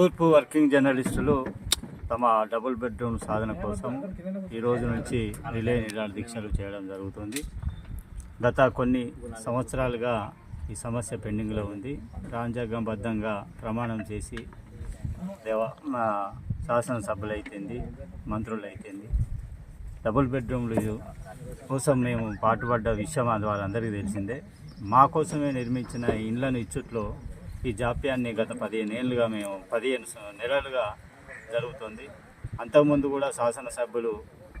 తూర్పు వర్కింగ్ జర్నలిస్టులు తమ డబుల్ బెడ్రూమ్ సాధన కోసం ఈ రోజు నుంచి రిలే ఇలాంటి దీక్షలు చేయడం జరుగుతుంది. గత కొన్ని సంవత్సరాలుగా ఈ సమస్య పెండింగ్లో ఉంది. రాజ్యాంగబద్ధంగా ప్రమాణం చేసి దేవ మా శాసనసభ్యులు అయితేంది మంత్రులు అయితేంది డబుల్ బెడ్రూమ్లు కోసం మేము పాటుపడ్డ విషయం అది వాళ్ళందరికీ తెలిసిందే. మా కోసమే నిర్మించిన ఇండ్లను ఇచ్చుట్లో ఈ జాప్యాన్ని గత పదిహేను ఏళ్ళుగా మేము పదిహేను నెలలుగా జరుగుతుంది. అంతకుముందు కూడా శాసనసభ్యులు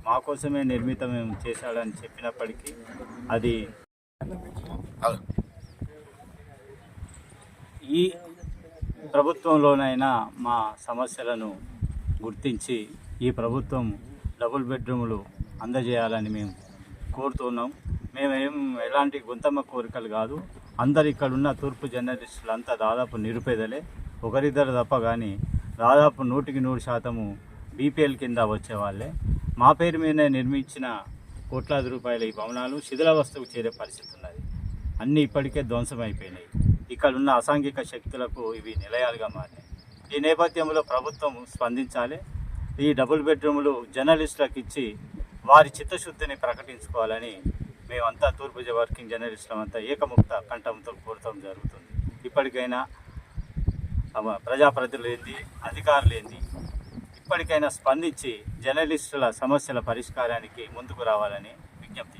మా కోసమే నిర్మితం చేశాడని చెప్పినప్పటికీ అది ఈ ప్రభుత్వంలోనైనా మా సమస్యలను గుర్తించి ఈ ప్రభుత్వం డబుల్ బెడ్రూములు అందజేయాలని మేము కోరుతున్నాం. మేమేం ఎలాంటి గుంతమ్మ కోరికలు కాదు. అందరు ఇక్కడ ఉన్న తూర్పు జర్నలిస్టులు అంతా దాదాపు నిరుపేదలే. ఒకరిద్దరు తప్ప కానీ దాదాపు నూటికి నూరు శాతము బీపీఎల్ కింద వచ్చేవాళ్ళే. మా పేరు మీదనే నిర్మించిన కోట్లాది రూపాయల ఈ భవనాలు శిథిలావస్థకు చేరే పరిస్థితి ఉన్నది. అన్నీ ఇప్పటికే ధ్వంసమైపోయినాయి ఇక్కడ ఉన్న అసాంఘిక శక్తులకు ఇవి నిలయాలుగా మారినాయి. ఈ నేపథ్యంలో ప్రభుత్వం స్పందించాలి. ఈ డబుల్ బెడ్రూములు జర్నలిస్టులకు ఇచ్చి వారి చిత్తశుద్ధిని ప్రకటించుకోవాలని మేమంతా తూర్పు వర్కింగ్ జర్నలిస్టులం అంతా ఏకముక్త కంఠంతో కోరటం జరుగుతుంది. ఇప్పటికైనా తమ ప్రజాప్రతినిధులు ఏంది అధికారులు ఏంది ఇప్పటికైనా స్పందించి జర్నలిస్టుల సమస్యల పరిష్కారానికి ముందుకు రావాలని విజ్ఞప్తి